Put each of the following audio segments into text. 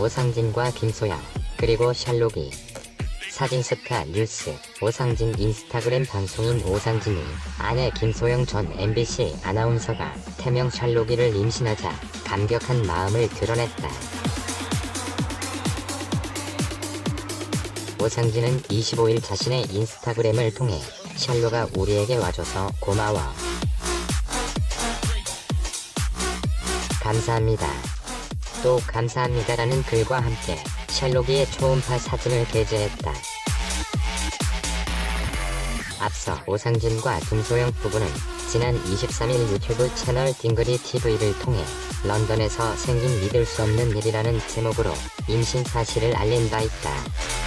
오상진과 김소영, 그리고 샬록이 사진스타 뉴스 오상진 인스타그램 방송인 오상진이 아내 김소영 전 MBC 아나운서가 태명 샬록이를 임신하자 감격한 마음을 드러냈다. 오상진은 25일 자신의 인스타그램을 통해 샬로가 우리에게 와줘서 고마워. 감사합니다. 또 감사합니다라는 글과 함께 샬로기의 초음파 사진을 게재했다. 앞서 오상진과 김소영 부부는 지난 23일 유튜브 채널 딩그리 TV를 통해 런던에서 생긴 믿을 수 없는 일이라는 제목으로 임신 사실을 알린 바 있다.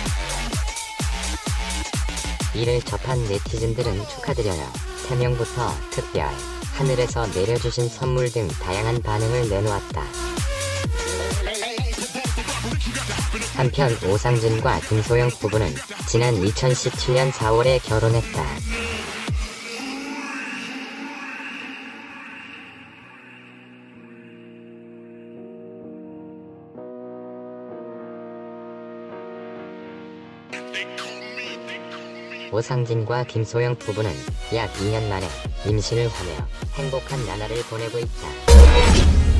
이를 접한 네티즌들은 축하드려요. 태명부터 특별, 하늘에서 내려주신 선물 등 다양한 반응을 내놓았다. 한편 오상진과 김소영 부부는 지난 2017년 4월에 결혼했다. 오상진과 김소영 부부는 약 2년 만에 임신을 하며 행복한 나날을 보내고 있다.